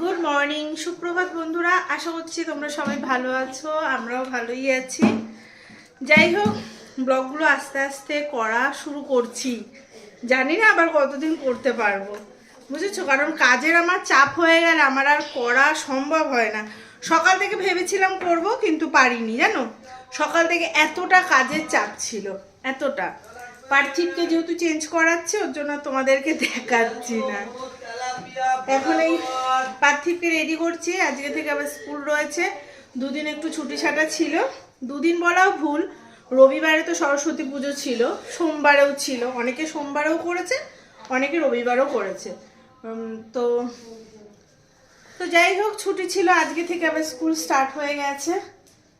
Good morning সুপ্রভাত বন্ধুরা। আশা করছি তোমরা সবাই ভালো আছো, আমরাও ভালোই আছি। যাই হোক, ব্লগগুলো আস্তে আস্তে করা শুরু করছি। জানি না আবার কতদিন করতে পারব। বুঝেছ? কারণ কাজের আমার চাপ হয়ে গেলে আমার আর করা সম্ভব হয় না। সকাল থেকে ভেবেছিলাম করব, কিন্তু পারিনি, জানো? সকাল থেকে এতটা কাজের চাপ ছিল, এতটা। পার্থিবকে যেহেতু চেঞ্জ করাচ্ছে, ওর জন্য তোমাদেরকে দেখাচ্ছি না। এখন এই পার্থিবকে রেডি করছি। আজকে থেকে আবার স্কুল রয়েছে। দুদিন একটু ছুটি ছাটা ছিল। দুদিন বলাও ভুল। রবিবারে তো সরস্বতী পুজো ছিল। সোমবারেও ছিল। অনেকে সোমবারেও করেছে, অনেকে রবিবারও করেছে। তো তো যাই হোক, ছুটি ছিল। আজকে থেকে আবার স্কুল স্টার্ট হয়ে গেছে।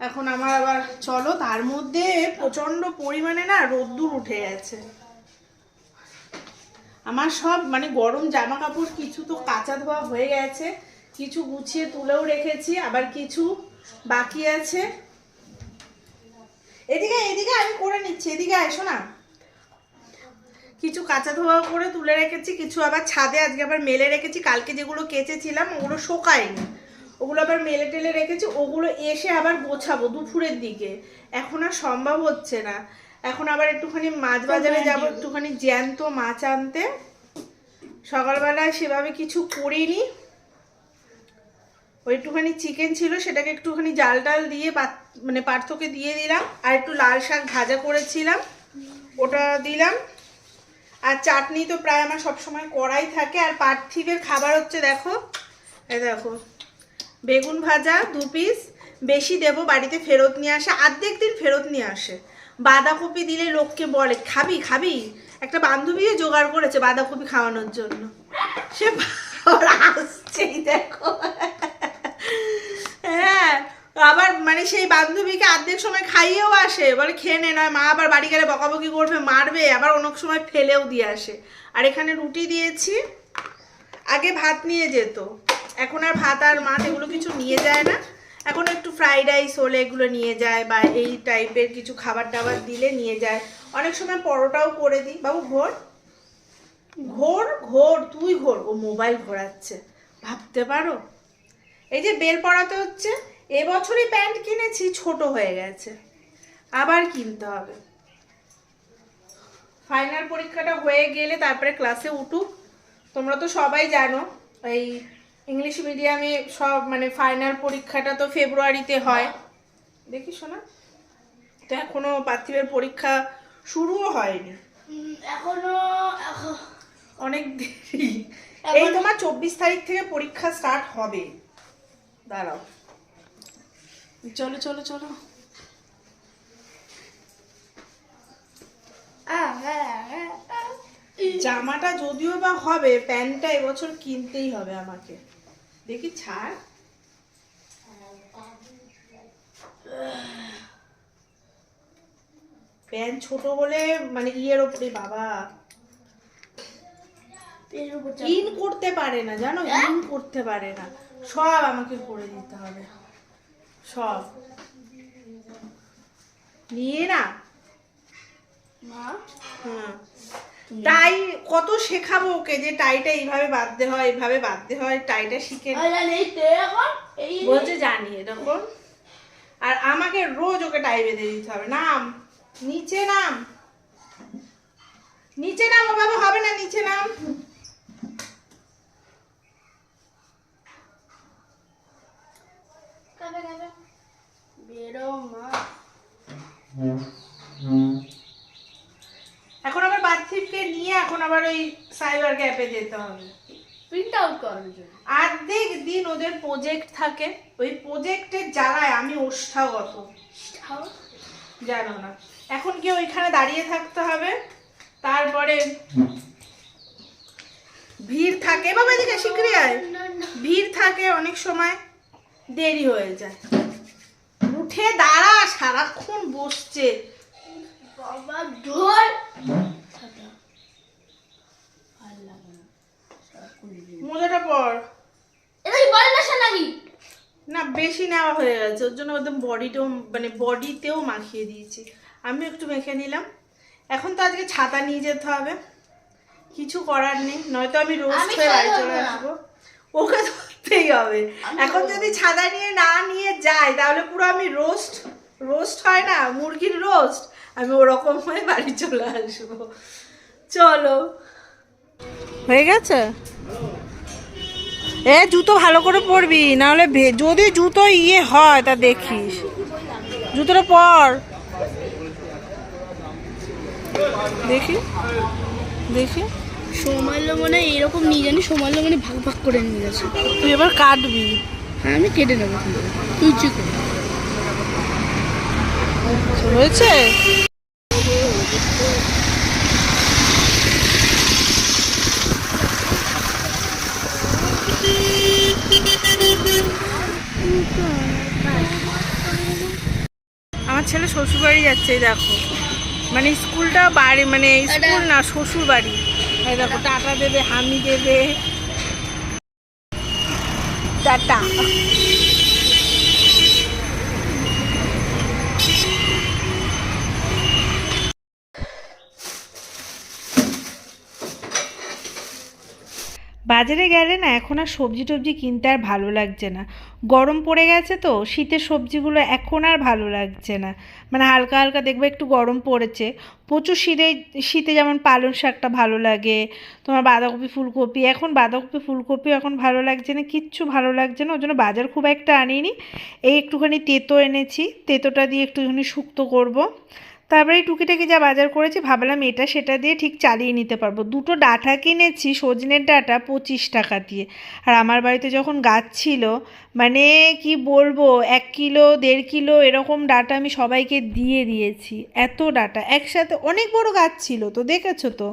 এখন আমার আবার চলো। তার মধ্যে প্রচণ্ড পরিমাণে না রোদ্দুর উঠে গেছে। আমার সব মানে গরম জামা কাপড় কিছু তো কাঁচা ধোয়া হয়ে গেছে, কিছু গুছিয়ে তুলেও রেখেছি, আবার কিছু বাকি আছে। এদিকে এদিকে আমি করে নিচ্ছি, এদিকে এসো না কিছু কাঁচা ধোয়া করে তুলে রেখেছি, কিছু আবার ছাদে আজকে আবার মেলে রেখেছি, কালকে যেগুলো কেচেছিলাম ওগুলো শোকায়নি। ওগুলো আবার মেলে টেলে রেখেছি, ওগুলো এসে আবার গোছাবো দুপুরের দিকে। এখন আর সম্ভব হচ্ছে না। এখন আবার একটুখানি মাছ বাজারে যাব একটুখানি জ্যান্ত মাছ আনতে। সকালবেলায় সেভাবে কিছু করিনি। ওই একটুখানি চিকেন ছিল সেটাকে একটুখানি জাল টাল দিয়ে মানে পার্থকে দিয়ে দিলাম আর একটু লাল শাক ভাজা করেছিলাম ওটা দিলাম। আর চাটনি তো প্রায় আমার সবসময় করাই থাকে আর পার্থিবের খাবার হচ্ছে দেখো এই দেখো বেগুন ভাজা দু পিস বেশি দেবো বাড়িতে ফেরত নিয়ে আসে অর্ধেক দিন ফেরত নিয়ে আসে। বাঁধাকপি দিলে লোককে বলে, খাবি খাবি? একটা বান্ধবীও জোগাড় করেছে বাঁধাকপি খাওয়ানোর জন্য। সে আসছেই, দেখো। হ্যাঁ আবার মানে সেই বান্ধবীকে অর্ধেক সময় খাইয়েও আসে। বলে, খেয়ে নে, নয়, মা আবার বাড়ি গেলে বকাবকি করবে, মারবে, আবার অনেক সময় ফেলেও দিয়ে আসে। আর এখানে রুটি দিয়েছি। আগে ভাত নিয়ে যেত। এখন আর ভাত আর মাছ এগুলো কিছু নিয়ে যায় না। এখন একটু ফ্রাইড রাইস হলে এগুলো নিয়ে যায় বা এই টাইপের কিছু খাবার টাবার দিলে নিয়ে যায়। অনেক সময় পরোটাও করে দিই। বাবু, ঘোর? ঘোর? ঘোর। তুই ঘোর। ও মোবাইল ঘোরাচ্ছে। ভাবতে পারো? এই যে বেল পড়াতে হচ্ছে, এবছরই প্যান্ট কিনেছি, ছোট হয়ে গেছে। আবার কিনতে হবে। ফাইনাল পরীক্ষাটা হয়ে গেলে তারপরে ক্লাসে উঠুক। তোমরা তো সবাই জানো, এই ইংলিশ মিডিয়ামে সব মানে ফাইনাল পরীক্ষাটা তো ফেব্রুয়ারিতে হয়। দেখি শোনা। তো এখনও পার্থিবের পরীক্ষা শুরুও হয়নি। এখনও অনেক দেরি। এই তোমার চব্বিশ তারিখ থেকে পরীক্ষা স্টার্ট হবে। দাঁড়াও। চলো চলো চলো। জামাটা যদিও বা হবে প্যান্টটা এবছর কিনতেই হবে আমাকে। দেখি ছাড়। প্যান্ট ছোট হলে মানে ইয়ের ওপরে বাবা। ইন করতে পারে না জানো? ইন করতে পারে না। সব আমাকে করে দিতে হবে। সব। নিয়ে না। মা, টাই কত শেখাবো ওকে যে টাইটা এইভাবে বাঁধতে হয় এইভাবে বাঁধতে হয় টাইটা শিখে এই তো এখন, এই বলছে জানি এরকম আর আমাকে রোজ ওকে টাই বেঁধে দিতে হবে। নাম নিচে নাম। নিচে নাম ওভাবে হবে না নিচে নাম। বেরো মা। এখন আবার পার্থিবকে নিয়ে এখন আবার ওই সাইবার ক্যাফে যেতে হবে। প্রিন্ট আউট করার জন্য। অর্ধেক দিন ওদের প্রজেক্ট থাকে। ওই প্রজেক্টের জ্বালায় আমি ওষ্ঠাগত। জানো না। এখন কি ওইখানে দাঁড়িয়ে থাকতে হবে। তারপরে ভিড় থাকে। বাবা এদিকে শিগগিরই আয়। ভিড় থাকে অনেক সময়। দেরি হয়ে যায়। উঠে দাঁড়া সারাক্ষণ বসছে। ভালো না। সারাক্ষণ এদিকে। মজাটা পর। এটা কি বলে না নাকি? না বেশি নেওয়া হয়ে গেছে। ওর জন্য ওদের বডিতেও মানে বডিতেও মাখিয়ে দিয়েছি। আমি একটু মেখে নিলাম। এখন তো আজকে ছাতা নিয়ে যেতে হবে। কিছু করার নেই। নয়তো আমি রোজ হয়ে বাড়ি চলে আসব। ওকে ধরতে করতেই হবে এখন যদি ছাতা নিয়ে না নিয়ে যাই তাহলে পুরো আমি রোস্ট রোস্ট হয় না? মুরগির রোস্ট আমি ওরকম হয়ে বাড়ি চলে আসব। চলো। হয়ে গেছে? এ জুতো ভালো করে পরবি নাহলে ভে- যদি জুতো ইয়ে হয় তা দেখিস। জুতোটা পর। দেখি। দেখি। সোমাইলো মানে এরকম নিয়ে জানি সোমাইলো মানে ভাগ ভাগ করে নিয়ে গেছে। তুই এবার কাটবি। হ্যাঁ আমি কেটে নেব। তুই চুপ হয়েছে? আমার ছেলে শ্বশুর বাড়ি যাচ্ছে দেখো। মানে স্কুলটা বাড়ি মানে স্কুল না শ্বশুর বাড়ি দেখো, টাটা দেবে, হামি দেবে। টাটা। বাজারে গেলে না এখন আর সবজি টবজি কিনতে আর ভালো লাগছে না। গরম পড়ে গেছে তো, শীতের সবজিগুলো এখন আর ভালো লাগছে না। মানে হালকা হালকা দেখবে একটু গরম পড়েছে। প্রচুর শীতে শীতে যেমন পালং শাকটা ভালো লাগে, তোমার বাঁধাকপি ফুলকপি, এখন বাঁধাকপি ফুলকপি এখন ভালো লাগছে না, কিচ্ছু ভালো লাগছে না, ওই জন্য বাজার খুব একটা আনিনি। এই একটুখানি তেতো এনেছি, তেতোটা দিয়ে একটুখানি শুক্তো করব। তারপরে এই টুকিটাকি যা বাজার করেছি, ভাবলাম এটা সেটা দিয়ে ঠিক চালিয়ে নিতে পারব। দুটো ডাটা কিনেছি, সজনের ডাটা পঁচিশ টাকা দিয়ে। আর আমার বাড়িতে যখন গাছ ছিল মানে কি বলব, এক কিলো, দেড় কিলো এরকম ডাটা আমি সবাইকে দিয়ে দিয়েছি, এত ডাটা। একসাথে অনেক বড় গাছ ছিল তো, দেখেছ তো?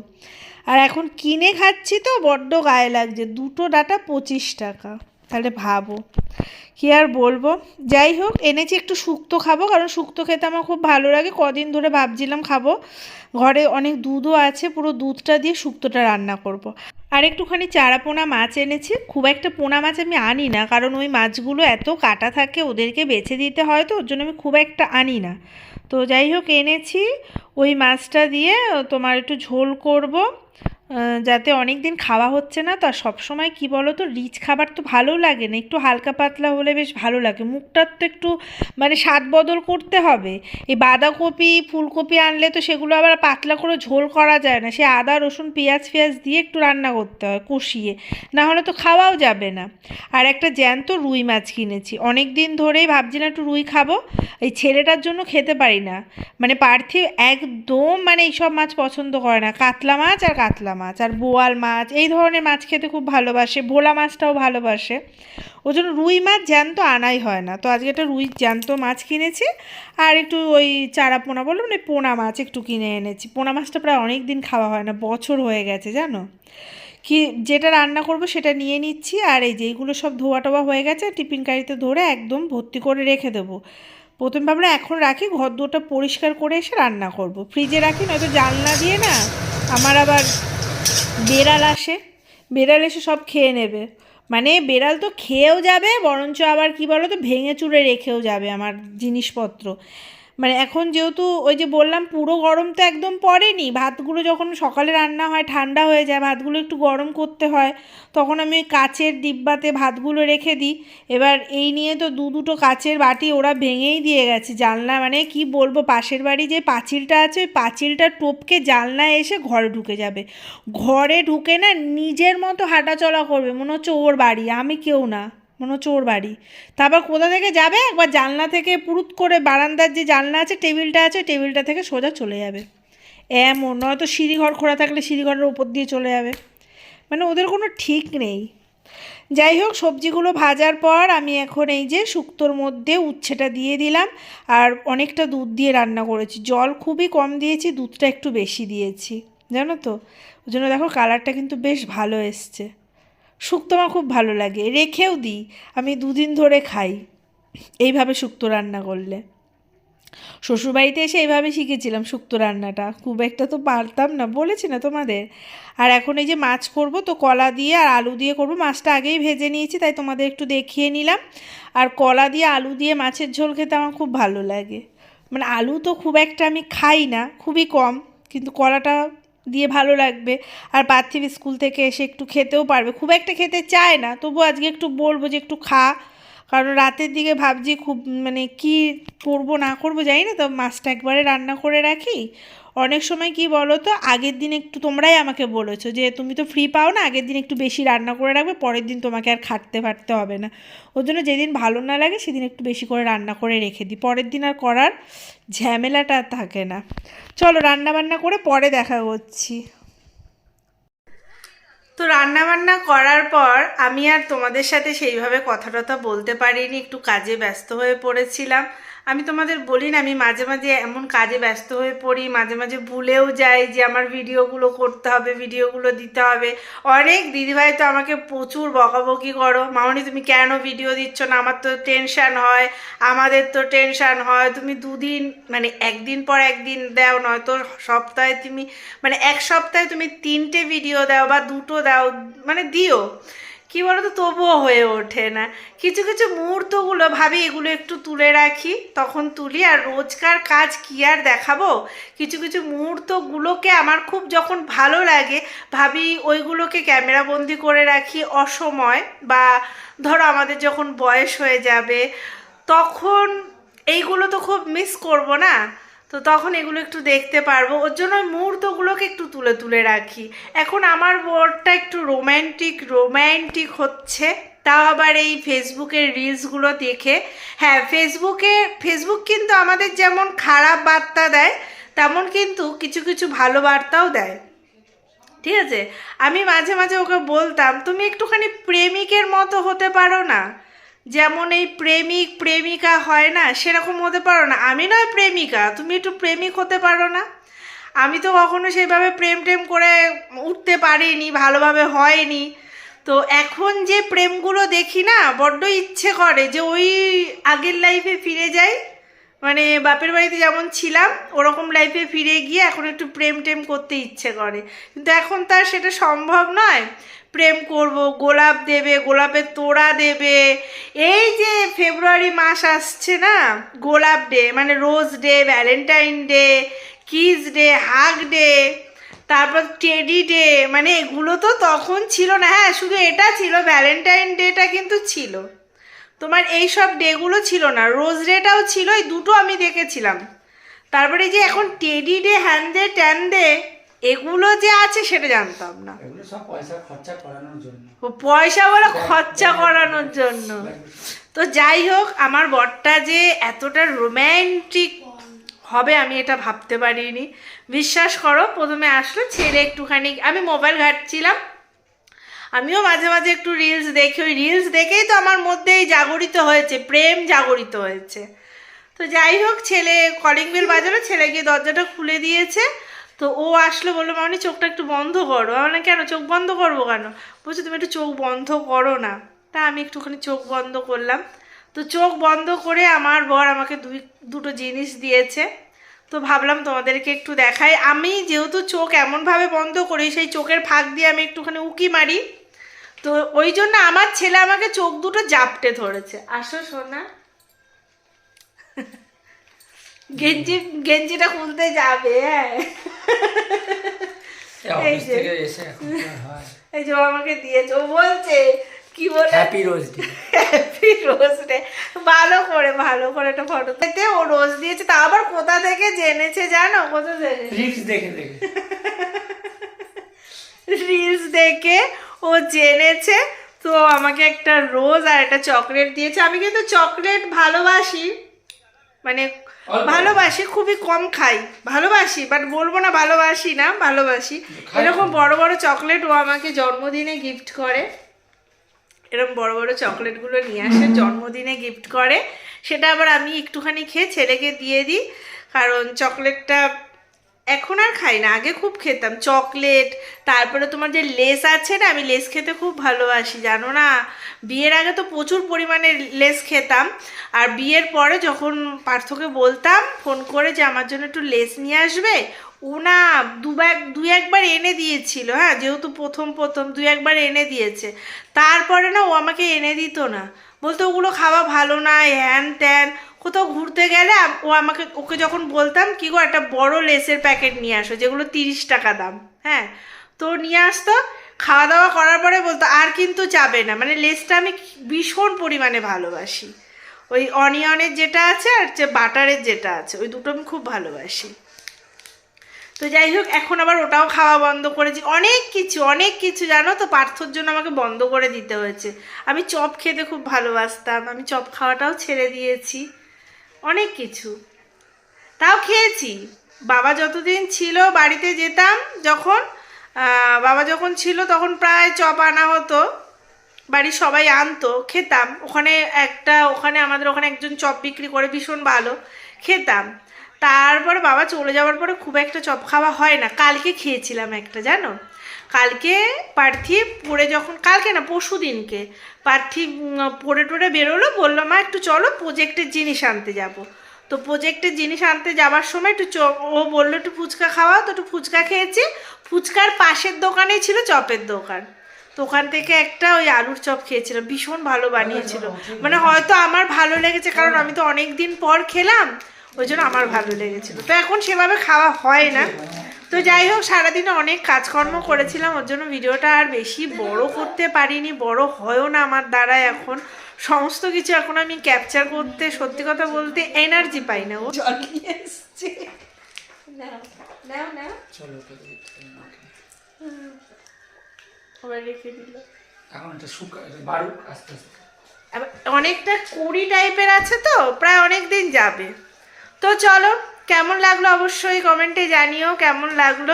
আর এখন কিনে খাচ্ছি তো, বড্ড গায়ে লাগছে। দুটো ডাটা পঁচিশ টাকা। তাহলে ভাবো। কি আর বলব? যাই হোক, এনেছি একটু শুক্তো খাব, কারণ শুক্তো খেতে আমার খুব ভালো লাগে। কদিন ধরে ভাবছিলাম খাব। ঘরে অনেক দুধও আছে, পুরো দুধটা দিয়ে শুক্তোটা রান্না করব। আর একটুখানি চারা পোনা মাছ এনেছি। খুব একটা পোনা মাছ আমি আনি না, কারণ ওই মাছগুলো এত কাটা থাকে, ওদেরকে বেছে দিতে হয় তো, ওর জন্য আমি খুব একটা আনি না। তো যাই হোক, এনেছি। ওই মাছটা দিয়ে তোমার একটু ঝোল করব। যাতে অনেক দিন খাওয়া হচ্ছে না, তো সব সময় কী বলো তো রিচ খাবার তো ভালো লাগে না, একটু হালকা পাতলা হলে বেশ ভালো লাগে। মুখটার তো একটু মানে স্বাদ বদল করতে হবে। এই বাঁধাকপি, ফুলকপি আনলে তো সেগুলো আবার পাতলা করে ঝোল করা যায় না, সে আদা, রসুন, পেঁয়াজ, ফেঁয়াজ দিয়ে একটু রান্না করতে হয়, কষিয়ে। না হলে তো খাওয়াও যাবে না। আর একটা জ্যান্ত রুই মাছ কিনেছি অনেক দিন ধরেই ভাবছিলাম একটু রুই খাব, এই ছেলেটার জন্য খেতে পারি না। মানে পার্থিব একদম মানে এইসব মাছ পছন্দ করে না, কাতলা মাছ আর কাতলা মাছ আর বোয়াল মাছ, এই ধরনের মাছ খেতে খুব ভালোবাসে, ভোলা মাছটাও ভালোবাসে। ওই জন্য রুই মাছ জ্যান্ত আনাই হয় না। তো আজকে একটা রুই জ্যান্ত মাছ কিনেছি আর একটু ওই চারা পোনা বললাম না পোনা মাছ একটু কিনে এনেছি। পোনা মাছটা প্রায় অনেক দিন খাওয়া হয় না, বছর হয়ে গেছে, জানো? কি যেটা রান্না করব সেটা নিয়ে নিচ্ছি আর এই যে এইগুলো সব ধোয়া টোয়া হয়ে গেছে, টিফিন কারিতে ধরে একদম ভর্তি করে রেখে দেবো। প্রথম ভাবলাম এখন রাখি, ঘর দুটো পরিষ্কার করে এসে রান্না করব। ফ্রিজে রাখি, নয়তো জানলা দিয়ে না, আমার আবার বেড়াল আসে, বেড়াল এসে সব খেয়ে নেবে। মানে বেড়াল তো খেয়েও যাবে, বরঞ্চ আবার কি বলো তো ভেঙে চুরে রেখেও যাবে আমার জিনিসপত্র। মানে এখন যেহেতু ওই যে বললাম পুরো গরম তো একদম পড়েনি, ভাতগুলো যখন সকালে রান্না হয়, ঠান্ডা হয়ে যায়, ভাতগুলো একটু গরম করতে হয়, তখন আমি ওই কাচের ডিব্বাতে ভাতগুলো রেখে দিই। এবার এই নিয়ে তো দু দুটো কাচের বাটি ওরা ভেঙেই দিয়ে গেছে, জানলা মানে কি বলব, পাশের বাড়ি যে পাঁচিলটা আছে, ওই পাঁচিলটা টপকে জানলায় এসে ঘরে ঢুকে যাবে। ঘরে ঢুকে না নিজের মতো হাঁটাচলা করবে, মনে হচ্ছে ওর বাড়ি, আমি কেউ না। মনে ওর বাড়ি। তারপর কোথা থেকে যাবে? একবার জানলা থেকে পুরুত করে বারান্দার যে জানলা আছে, টেবিলটা আছে, টেবিলটা থেকে সোজা চলে যাবে। এমন, নয়তো সিঁড়িঘর খোলা থাকলে সিঁড়িঘরের ওপর দিয়ে চলে যাবে। মানে ওদের কোনো ঠিক নেই। যাই হোক, সবজিগুলো ভাজার পর আমি এখন এই যে শুক্তোর মধ্যে উচ্ছেটা দিয়ে দিলাম আর অনেকটা দুধ দিয়ে রান্না করেছি। জল খুবই কম দিয়েছি, দুধটা একটু বেশি দিয়েছি। জানো তো? ওই জন্য দেখো কালারটা কিন্তু বেশ ভালো এসছে। শুক্তো আমার খুব ভালো লাগে। রেখেও দিই। আমি দুদিন ধরে খাই। এইভাবে শুক্তো রান্না করলে। শ্বশুরবাড়িতে এসে এইভাবে শিখেছিলাম শুক্তো রান্নাটা। খুব একটা তো পারতাম না, বলেছি না তোমাদের। আর এখন এই যে মাছ করব, তো কলা দিয়ে আর আলু দিয়ে করব। মাছটা আগেই ভেজে নিয়েছি, তাই তোমাদের একটু দেখিয়ে নিলাম। আর কলা দিয়ে আলু দিয়ে মাছের ঝোল খেতে আমার খুব ভালো লাগে। মানে আলু তো খুব একটা আমি খাই না, খুবই কম। কিন্তু কলাটা দিয়ে ভালো লাগবে। আর পার্থিব স্কুল থেকে এসে একটু খেতেও পারবে। খুব একটা খেতে চায় না তবু আজকে একটু বলব যে একটু খা। কারণ রাতের দিকে ভাবছি খুব মানে কি করব না করব জানি না, তো মাছটা একবারে রান্না করে রাখি। অনেক সময় কি বলো তো আগের দিন একটু তোমরাই আমাকে বলেছ যে তুমি তো ফ্রি পাও না, আগের দিন একটু বেশি রান্না করে রাখবে, পরের দিন তোমাকে আর খাটতে ফাটতে হবে না। ওর জন্য যেদিন ভালো না লাগে সেদিন একটু বেশি করে রান্না করে রেখে দিই। পরের দিন আর করার ঝামেলাটা থাকে না। চলো রান্না বান্না করে পরে দেখা করছি। তো রান্না বান্না করার পর আমি আর তোমাদের সাথে সেইভাবে কথা টথা বলতে পারিনি, একটু কাজে ব্যস্ত হয়ে পড়েছিলাম। আমি তোমাদের বলি না, আমি মাঝে মাঝে এমন কাজে ব্যস্ত হয়ে পড়ি, মাঝে মাঝে ভুলেও যাই যে আমার ভিডিওগুলো করতে হবে, ভিডিওগুলো দিতে হবে। অনেক দিদিভাই তো আমাকে প্রচুর বকাবকি করো। মামনি, তুমি কেন ভিডিও দিচ্ছ না? আমার তো টেনশান হয়, আমাদের তো টেনশান হয়। তুমি দুদিন মানে একদিন পর একদিন দাও, নয়তো সপ্তাহে তুমি মানে এক সপ্তাহে তুমি তিনটে ভিডিও দাও বা দুটো দাও মানে দিও। কি বলতো, তবুও হয়ে ওঠে না। কিছু কিছু মুহূর্তগুলো ভাবি, এগুলো একটু তুলে রাখি, তখন তুলি। আর রোজকার কাজ কি আর দেখাবো? কিছু কিছু মুহূর্তগুলোকে আমার খুব যখন ভালো লাগে, ভাবি ওইগুলোকে ক্যামেরাবন্দি করে রাখি অসময়। বা ধরো, আমাদের যখন বয়স হয়ে যাবে, তখন এইগুলো তো খুব মিস করব না। তো তখন এগুলো একটু দেখতে পারব। ওর জন্য মুহূর্তগুলোকে একটু তুলে তুলে রাখি। এখন আমার বোর্ডটা একটু রোম্যান্টিক রোম্যান্টিক হচ্ছে। তাও আবার এই ফেসবুকের রিলসগুলো দেখে। হ্যাঁ ফেসবুকে, ফেসবুক কিন্তু আমাদের যেমন খারাপ বার্তা দেয়, তেমন কিন্তু কিছু কিছু ভালো বার্তাও দেয়। ঠিক আছে? আমি মাঝে মাঝে ওকে বলতাম, তুমি একটুখানি প্রেমিকের মতো হতে পারো না। যেমন এই প্রেমিক, প্রেমিকা হয় না, সেরকম হতে পারো না। আমি নয় প্রেমিকা, তুমি একটু প্রেমিক হতে পারো না। আমি তো কখনো সেইভাবে প্রেম টেম করে উঠতে পারিনি, ভালোভাবে হয়নি। তো এখন যে প্রেমগুলো দেখি না, বড্ড ইচ্ছে করে যে ওই আগের লাইফে ফিরে যাই। মানে বাপের বাড়িতে যেমন ছিলাম, ওরকম লাইফে ফিরে গিয়ে এখন একটু প্রেম টেম করতে ইচ্ছে করে। কিন্তু এখন তার সেটা সম্ভব নয়। প্রেম করব, গোলাপ দেবে, গোলাপের তোড়া দেবে। এই যে ফেব্রুয়ারি মাস আসছে না, গোলাপ ডে মানে rose day Valentine day kiss day hug day তারপর টেডি ডে মানে এগুলো তো তখন ছিল না। হ্যাঁ শুধু এটা ছিল ভ্যালেন্টাইন ডেটা কিন্তু ছিল। তোমার এই সব ডেগুলো ছিল না রোজ ডেটাও ছিল এই দুটো আমি দেখেছিলাম। তারপরে যে এখন টেডি ডে হ্যান ডে ট্যান ডে এগুলো যে আছে সেটা জানতাম না। পয়সা বলে খরচা করানোর জন্য। তো যাই হোক আমার বরটা যে এতটা রোম্যান্টিক হবে আমি এটা ভাবতে পারিনি। বিশ্বাস করো প্রথমে আসলো ছেলে একটুখানি আমি মোবাইল ঘাটছিলাম। আমিও মাঝে মাঝে একটু রিলস দেখি। ওই রিলস দেখেই তো আমার মধ্যেই জাগরিত হয়েছে, প্রেম জাগরিত হয়েছে। তো যাই হোক, ছেলে কলিং বেল বাজালো, ছেলে গিয়ে দরজাটা খুলে দিয়েছে। তো ও আসলো, বলল, মামনি, চোখটা একটু বন্ধ করো। আমি কেন? চোখ বন্ধ করব কেন? বলছো, তুমি একটু চোখ বন্ধ করো না। তা আমি একটুখানি চোখ বন্ধ করলাম। তো চোখ বন্ধ করে আমার বর আমাকে দুই, দুটো জিনিস দিয়েছে। তো ভাবলাম তোমাদেরকে একটু দেখাই। আমি যেহেতু চোখ এমনভাবে বন্ধ করি, সেই চোখের ফাঁক দিয়ে আমি একটুখানি উকি মারি। তো ওই জন্য আমার ছেলে আমাকে চোখ দুটো জাপটে ধরেছে। আসো সোনা। গেঞ্জি গেঞ্জিটা খুলতে যাবে হ্যাঁ। এই যে। এই আমাকে দিয়েছে ও বলছে কি বলে? Happy rose day happy rose day ভালো করে ভালো করে একটা ফটো দিতে ও রোজ দিয়েছে তা আবার কোথা থেকে জেনেছে জানো? কোথা থেকে? রিক্স দেখে দেখে। রিলস দেখে ও জেনেছে। তো আমাকে একটা রোজ আর একটা চকলেট দিয়েছে। আমি কিন্তু চকলেট ভালোবাসি। মানে ভালোবাসি খুবই কম খাই। ভালোবাসি বাট বলব না ভালোবাসি না ভালোবাসি। এরকম বড় বড় চকলেট ও আমাকে জন্মদিনে গিফট করে। এরকম বড় বড় চকলেটগুলো নিয়ে আসে জন্মদিনে গিফট করে। সেটা আবার আমি একটুখানি খেয়ে ছেলেকে দিয়ে দিই। কারণ চকলেটটা এখন আর খাই না, আগে খুব খেতাম। চকলেট, তারপরে তোমার যে লেস আছে না, আমি লেস খেতে খুব ভালোবাসি, জানো না? বিয়ের আগে তো প্রচুর পরিমাণে লেস খেতাম। আর বিয়ের পরে যখন পার্থকে বলতাম, ফোন করে যে আমার জন্য একটু লেস নিয়ে আসবে, ও না দুবার দুই একবার এনে দিয়েছিল হ্যাঁ? যেহেতু প্রথম প্রথম দুই একবার এনে দিয়েছে। তারপরে না ও আমাকে এনে দিত না। বলতো, ওগুলো খাওয়া ভালো না, হ্যান ত্যান। কোথাও ঘুরতে গেলে ও আমাকে, ওকে যখন বলতাম, কি গো, একটা বড় লেসের প্যাকেট নিয়ে আসো, যেগুলো তিরিশ টাকা দাম। হ্যাঁ তো নিয়ে আসতো খাওয়া দাওয়া করার পরে বলতো, আর কিন্তু যাবে না। মানে লেসটা আমি ভীষণ পরিমাণে ভালোবাসি। ওই অনিয়নের যেটা আছে আর যে বাটারের যেটা আছে, ওই দুটো আমি খুব ভালোবাসি। তো যাই হোক, এখন আবার ওটাও খাওয়া বন্ধ করেছি। অনেক কিছু অনেক কিছু, জানো তো? পার্থর জন্য আমাকে বন্ধ করে দিতে হয়েছে। আমি চপ খেতে খুব ভালোবাসতাম, আমি চপ খাওয়াটাও ছেড়ে দিয়েছি। অনেক কিছু। তাও খেয়েছি। বাবা যতদিন ছিল বাড়িতে যেতাম, যখন বাবা যখন ছিল তখন প্রায় চপ আনা হতো। বাড়ির সবাই আনতো, খেতাম। ওখানে একটা, ওখানে আমাদের ওখানে একজন চপ বিক্রি করে ভীষণ ভালো, খেতাম। তারপরে বাবা চলে যাওয়ার পরে খুব একটা চপ খাওয়া হয় না। কালকে খেয়েছিলাম একটা, জানো? কালকে পার্থিব পড়ে যখন কালকে না পরশু দিনকে। পার্থিব পড়ে টড়ে বেরোলো বলল মা একটু চলো প্রজেক্টের জিনিস আনতে যাব। তো প্রজেক্টের জিনিস আনতে যাওয়ার সময় একটু ও বলল একটু ফুচকা খাওয়া তো একটু ফুচকা খেয়েছি। ফুচকার পাশের দোকানেই ছিল চপের দোকান। তো ওখান থেকে একটা ওই আলুর চপ খেয়েছিলাম। ভীষণ ভালো বানিয়েছিল। মানে হয়তো আমার ভালো লেগেছে কারণ আমি তো অনেক দিন পর খেলাম। ওই জন্য আমার ভালো লেগেছিল। তো এখন সেভাবে খাওয়া হয় না। তো যাই হোক সারাদিনে অনেক কাজকর্ম করেছিলাম ওর জন্য ভিডিওটা আর বেশি বড় করতে পারিনি বড় হয়ও না আমার দ্বারা এখন। সমস্ত কিছু এখন আমি ক্যাপচার করতে সত্যি কথা বলতে এনার্জি পাই না ও। অনেকটা কুড়ি টাইপের আছে তো প্রায় অনেক দিন যাবে। তো চলো কেমন লাগল অবশ্যই কমেন্টে জানিও, কেমন লাগল?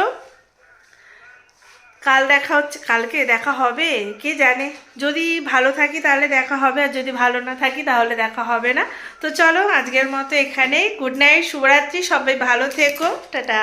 কাল দেখা হচ্ছে, কালকে দেখা হবে, কে জানে? যদি ভালো থাকি তাহলে দেখা হবে, আর যদি ভালো না থাকি তাহলে দেখা হবে না। তো চলো, আজকের মতো এখানেই। গুড নাইট, শুভরাত্রি, সবাই ভালো থেকো, টাটা।